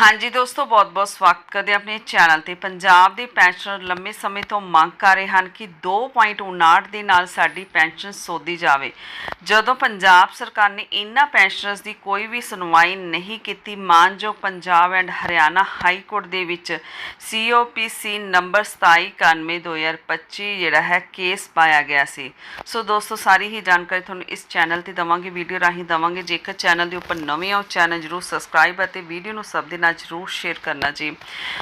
ਹਾਂਜੀ ਦੋਸਤੋ, ਬਹੁਤ-ਬਹੁਤ ਸਵਾਗਤ ਕਰਦੇ ਹਾਂ ਆਪਣੇ ਚੈਨਲ ਤੇ। ਪੰਜਾਬ ਦੇ ਪੈਨਸ਼ਨਰ ਲੰਮੇ ਸਮੇਂ ਤੋਂ ਮੰਗ ਕਰ ਰਹੇ ਹਨ ਕਿ 2.59 ਦੇ ਨਾਲ ਸਾਡੀ ਪੈਨਸ਼ਨ ਸੋਧੀ ਜਾਵੇ। ਜਦੋਂ ਪੰਜਾਬ ਸਰਕਾਰ ਨੇ ਇਨ੍ਹਾਂ ਪੈਨਸ਼ਨਰਸ ਦੀ ਕੋਈ ਵੀ ਸੁਣਵਾਈ ਨਹੀਂ ਕੀਤੀ, ਮਾਨਯੋਗ Punjab and Haryana high court ਦੇ ਵਿੱਚ COPC ਨੰਬਰ 2791/2025 ਜਿਹੜਾ ਹੈ ਕੇਸ ਪਾਇਆ ਗਿਆ ਸੀ। ਸੋ ਦੋਸਤੋ, ਸਾਰੀ ਹੀ ਜਾਣਕਾਰੀ ਤੁਹਾਨੂੰ ਇਸ ਚੈਨਲ ਤੇ ਦਵਾਂਗੇ, ਵੀਡੀਓ ਰਾਹੀਂ ਦਵਾਂਗੇ। ਜੇਕਰ ਚੈਨਲ ਦੇ ਉੱਪਰ ਨਵੇਂ ਹੋ, ਚੈਨਲ ਜਰੂਰ ਸਬਸਕ੍ਰਾਈਬ ਅਤੇ ਵੀਡੀਓ ਨੂੰ ਸਭ ਦੇ ਨਾਲ ਜਰੂਰ ਸ਼ੇਅਰ ਕਰਨਾ ਜੀ।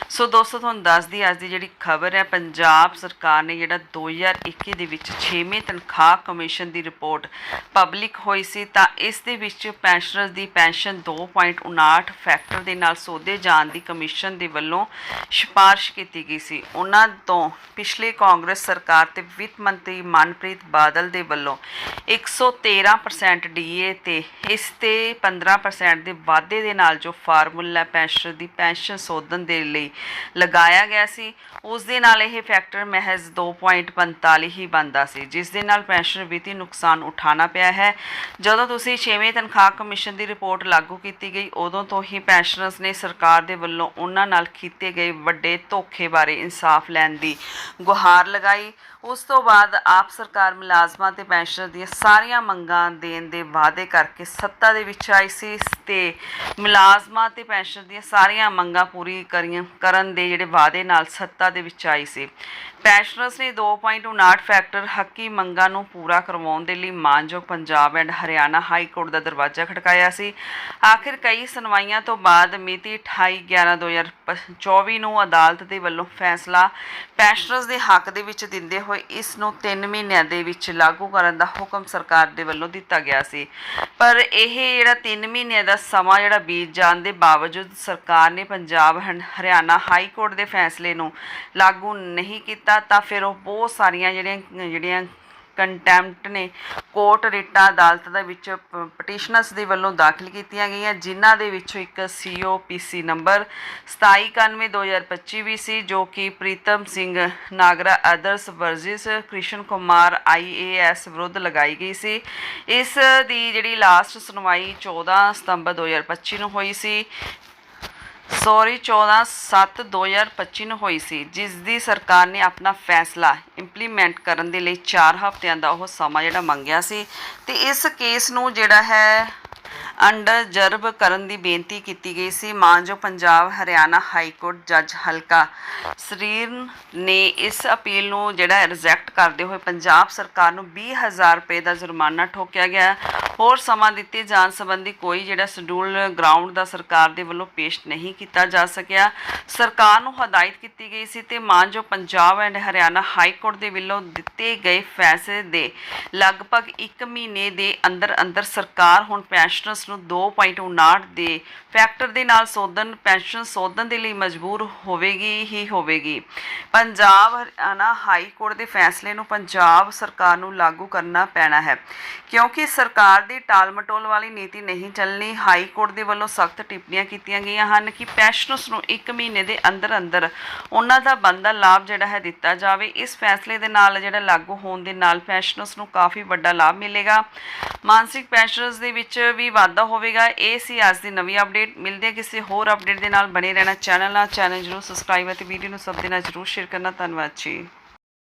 ਸੋ ਦੋਸਤੋ, ਤੁਹਾਨੂੰ ਦੱਸਦੀ ਅੱਜ ਦੀ ਜਿਹੜੀ ਖਬਰ ਹੈ, ਪੰਜਾਬ ਸਰਕਾਰ ਨੇ ਜਿਹੜਾ 2021 ਦੇ ਵਿੱਚ 6ਵੇਂ ਤਨਖਾਹ ਕਮਿਸ਼ਨ ਦੀ ਰਿਪੋਰਟ ਪਬਲਿਕ ਹੋਈ ਸੀ, ਤਾਂ ਇਸ ਦੇ ਵਿੱਚ ਪੈਨਸ਼ਨਰਸ ਦੀ ਪੈਨਸ਼ਨ 2.59 ਫੈਕਟਰ ਦੇ ਨਾਲ ਸੋਧੇ ਜਾਣ ਦੀ ਕਮਿਸ਼ਨ ਦੇ ਵੱਲੋਂ ਸਿਫਾਰਿਸ਼ ਕੀਤੀ ਗਈ ਸੀ। ਉਹਨਾਂ ਤੋਂ ਪਿਛਲੇ ਕਾਂਗਰਸ ਸਰਕਾਰ ਤੇ ਵਿੱਤ ਮੰਤਰੀ ਮਨਪ੍ਰੀਤ ਬਾਦਲ ਦੇ ਵੱਲੋਂ 113% ਡੀਏ ਤੇ ਇਸ ਤੇ 15% ਦੇ ਵਾਧੇ ਦੇ ਨਾਲ ਜੋ ਫਾਰਮੂਲਾ ਪੈਨਸ਼ਨ ਦੀ ਪੈਨਸ਼ਨ ਸੋਧਣ ਦੇ ਲਈ ਲਗਾਇਆ ਗਿਆ ਸੀ, ਉਸ ਦੇ ਨਾਲ ਇਹ ਫੈਕਟਰ ਮਹਿਜ਼ 2.45 ਹੀ ਬਣਦਾ ਸੀ, ਜਿਸ ਦੇ ਨਾਲ ਪੈਨਸ਼ਨ ਵਿੱਤੀ ਨੁਕਸਾਨ ਉਠਾਉਣਾ ਪਿਆ ਹੈ। ਜਦੋਂ ਤੁਸੀਂ 6ਵੇਂ ਤਨਖਾਹ ਕਮਿਸ਼ਨ ਦੀ ਰਿਪੋਰਟ ਲਾਗੂ ਕੀਤੀ ਗਈ, ਉਦੋਂ ਤੋਂ ਹੀ ਪੈਨਸ਼ਨਰਸ ਨੇ ਸਰਕਾਰ ਦੇ ਵੱਲੋਂ ਉਹਨਾਂ ਨਾਲ ਕੀਤੇ ਗਏ ਵੱਡੇ ਧੋਖੇ ਬਾਰੇ ਇਨਸਾਫ ਲੈਣ ਦੀ ਗੁਹਾਰ ਲਗਾਈ। ਉਸ ਤੋਂ ਬਾਅਦ ਆਪ ਸਰਕਾਰ ਮੁਲਾਜ਼ਮਾਂ ਤੇ ਪੈਨਸ਼ਨਰ ਦੀਆਂ ਸਾਰੀਆਂ ਮੰਗਾਂ ਦੇਣ ਦੇ ਵਾਅਦੇ ਕਰਕੇ ਸੱਤਾ ਦੇ ਵਿੱਚ ਆਈ ਸੀ ਤੇ ਮੁਲਾਜ਼ਮਾਂ ਤੇ ਪੈਨਸ਼ਨਰ ਦੀਆਂ ਸਾਰੀਆਂ ਮੰਗਾਂ ਪੂਰੀ ਕਰੀਆਂ, ਕਰਨ ਦੇ ਜਿਹੜੇ ਵਾਅਦੇ ਨਾਲ ਸੱਤਾ ਦੇ ਵਿੱਚ ਆਈ ਸੀ। ਪੈਨਸ਼ਨਰਸ ਨੇ 2.59 ਫੈਕਟਰ ਹੱਕੀ ਮੰਗਾਂ ਨੂੰ ਪੂਰਾ ਕਰਵਾਉਣ ਦੇ ਲਈ ਮਾਨਯੋਗ Punjab and Haryana high court ਦਾ ਦਰਵਾਜ਼ਾ ਖੜਕਾਇਆ ਸੀ। ਆਖਿਰ ਕਈ ਸੁਣਵਾਈਆਂ ਤੋਂ ਬਾਅਦ ਮਿਤੀ 28/11/2024 ਨੂੰ ਅਦਾਲਤ ਦੇ ਵੱਲੋਂ ਫੈਸਲਾ ਪੈਨਸ਼ਨਰਸ ਦੇ ਹੱਕ ਦੇ ਵਿੱਚ ਦਿੰਦੇ ਹੋਏ ਇਸ ਨੂੰ 3 ਮਹੀਨਿਆਂ ਦੇ ਵਿੱਚ ਲਾਗੂ ਕਰਨ ਦਾ ਹੁਕਮ ਸਰਕਾਰ ਦੇ ਵੱਲੋਂ ਦਿੱਤਾ ਗਿਆ ਸੀ। ਪਰ ਇਹ ਜਿਹੜਾ 3 ਮਹੀਨਿਆਂ ਦਾ ਸਮਾਂ ਜਿਹੜਾ ਬੀਤ ਜਾਣ ਦੇ ਬਾਵਜੂਦ ਸਰਕਾਰ ਨੇ ਪੰਜਾਬ ਹਰਿਆਣਾ ਹਾਈ ਕੋਰਟ ਦੇ ਫੈਸਲੇ ਨੂੰ ਲਾਗੂ ਨਹੀਂ ਕੀਤਾ, ਤਾਂ ਫਿਰ ਉਹ ਬਹੁਤ ਸਾਰੀਆਂ ਜਿਹੜੀਆਂ ਜਿਹੜੀਆਂ ਕੰਟੈਂਪਟ ਨੇ, ਕੋਰਟ ਰਿਟਾ ਅਦਾਲਤ ਦੇ ਵਿੱਚ ਪਟੀਸ਼ਨਰਸ ਦੇ ਵੱਲੋਂ ਦਾਖਲ ਕੀਤੀਆਂ ਗਈਆਂ, ਜਿਨ੍ਹਾਂ ਦੇ ਵਿੱਚੋਂ ਇੱਕ COPC ਨੰਬਰ 2791/2025 ਵੀ ਸੀ, ਜੋ ਕਿ Pritam Singh Nagra others versus Krishan Kumar IAS ਵਿਰੁੱਧ ਲਗਾਈ ਗਈ ਸੀ। ਇਸ ਦੀ ਜਿਹੜੀ ਲਾਸਟ ਸੁਣਵਾਈ 14 ਸਤੰਬਰ 2025 ਨੂੰ ਹੋਈ ਸੀ। ਸੌਰੀ 14 7 2025 ਨੂੰ ਹੋਈ ਸੀ, ਜਿਸ ਦੀ ਸਰਕਾਰ ਨੇ ਆਪਣਾ ਫੈਸਲਾ ਇੰਪਲੀਮੈਂਟ ਕਰਨ ਦੇ ਲਈ 4 ਹਫ਼ਤਿਆਂ ਦਾ ਉਹ ਸਮਾਂ ਜਿਹੜਾ ਮੰਗਿਆ ਸੀ ਤੇ ਇਸ ਕੇਸ ਨੂੰ ਜਿਹੜਾ ਹੈ ਅੰਡਰ ਜਰਬ ਕਰਨ ਦੀ ਬੇਨਤੀ ਕੀਤੀ ਗਈ ਸੀ। ਮਾਨਯੋਗ ਪੰਜਾਬ ਹਰਿਆਣਾ ਹਾਈ ਕੋਰਟ ਜੱਜ ਹਲਕਾ ਸਰੀਰ ਨੇ ਇਸ ਅਪੀਲ ਨੂੰ ਜਿਹੜਾ ਰਿਜੈਕਟ ਕਰਦੇ ਹੋਏ ਪੰਜਾਬ ਸਰਕਾਰ ਨੂੰ 20000 ਰੁਪਏ ਦਾ ਜੁਰਮਾਨਾ ਠੋਕਿਆ ਗਿਆ। ਹੋਰ ਸਮਾਂ ਦਿੱਤੇ ਜਾਣ ਸੰਬੰਧੀ ਕੋਈ ਜਿਹੜਾ ਸ਼ਡਿਊਲ ਗਰਾਊਂਡ ਦਾ ਸਰਕਾਰ ਦੇ ਵੱਲੋਂ ਪੇਸ਼ ਨਹੀਂ ਕੀਤਾ ਜਾ ਸਕਿਆ। ਸਰਕਾਰ ਨੂੰ ਹਦਾਇਤ ਕੀਤੀ ਗਈ ਸੀ ਤੇ ਮਾਨਯੋਗ Punjab and Haryana high court ਦੇ ਵੱਲੋਂ ਦਿੱਤੇ ਗਏ ਫੈਸਲੇ ਦੇ ਲਗਭਗ 1 ਮਹੀਨੇ ਦੇ ਅੰਦਰ ਅੰਦਰ ਸਰਕਾਰ ਹੁਣ ਪੈਨਸ਼ਨਰਸ ਨੂੰ 2.59 ਦੇ ਫੈਕਟਰ ਦੇ ਨਾਲ ਸੋਧਨ ਪੈਨਸ਼ਨ ਸੋਧਨ ਦੇ ਲਈ ਮਜਬੂਰ ਹੋਵੇਗੀ ਹੀ ਹੋਵੇਗੀ। ਪੰਜਾਬ ਹਰਿਆਣਾ ਹਾਈ ਕੋਰਟ ਦੇ ਫੈਸਲੇ ਨੂੰ ਪੰਜਾਬ ਸਰਕਾਰ ਨੂੰ ਲਾਗੂ ਕਰਨਾ ਪੈਣਾ ਹੈ, ਕਿਉਂਕਿ ਸਰਕਾਰ ਦੀ ਟਾਲਮਟੋਲ ਵਾਲੀ ਨੀਤੀ ਨਹੀਂ ਚੱਲਣੀ, ਹਾਈ ਕੋਰਟ ਦੇ ਵੱਲੋਂ ਸਖਤ ਟਿੱਪਣੀਆਂ ਕੀਤੀਆਂ ਗਈਆਂ ਹਨ ਕਿ ਪੈਨਸ਼ਨਰਸ ਨੂੰ 1 ਮਹੀਨੇ ਦੇ ਅੰਦਰ ਅੰਦਰ ਉਹਨਾਂ ਦਾ ਬੰਦਾ ਲਾਭ ਜਿਹੜਾ ਹੈ ਦਿੱਤਾ ਜਾਵੇ। ਇਸ ਫੈਸਲੇ ਦੇ ਨਾਲ ਜਿਹੜਾ ਲਾਗੂ ਹੋਣ ਦੇ ਨਾਲ ਪੈਨਸ਼ਨਰਸ ਨੂੰ ਕਾਫੀ ਵੱਡਾ ਲਾਭ ਮਿਲੇਗਾ। ਮਾਨਸਿਕ ਪੈਨਸ਼ਨਰਸ ਦੇ ਵਿੱਚ ਵੀ ਵਾਧਾ ਹੋਵੇਗਾ। ਇਹ ਸੀ ਅੱਜ ਦੀ ਨਵੀਂ ਅਪਡੇਟ। ਮਿਲਦੇ ਹਾਂ ਕਿਸੇ ਹੋਰ ਅਪਡੇਟ ਦੇ ਨਾਲ। ਬਣੇ ਰਹਿਣਾ ਚੈਨਲ ਨਾਲ। ਚੈਨਲ ਜਰੂਰ ਸਬਸਕ੍ਰਾਈਬ ਅਤੇ ਵੀਡੀਓ ਨੂੰ ਸਭ ਦੇ ਨਾਲ ਜਰੂਰ ਸ਼ੇਅਰ ਕਰਨਾ। ਧੰਨਵਾਦ ਜੀ।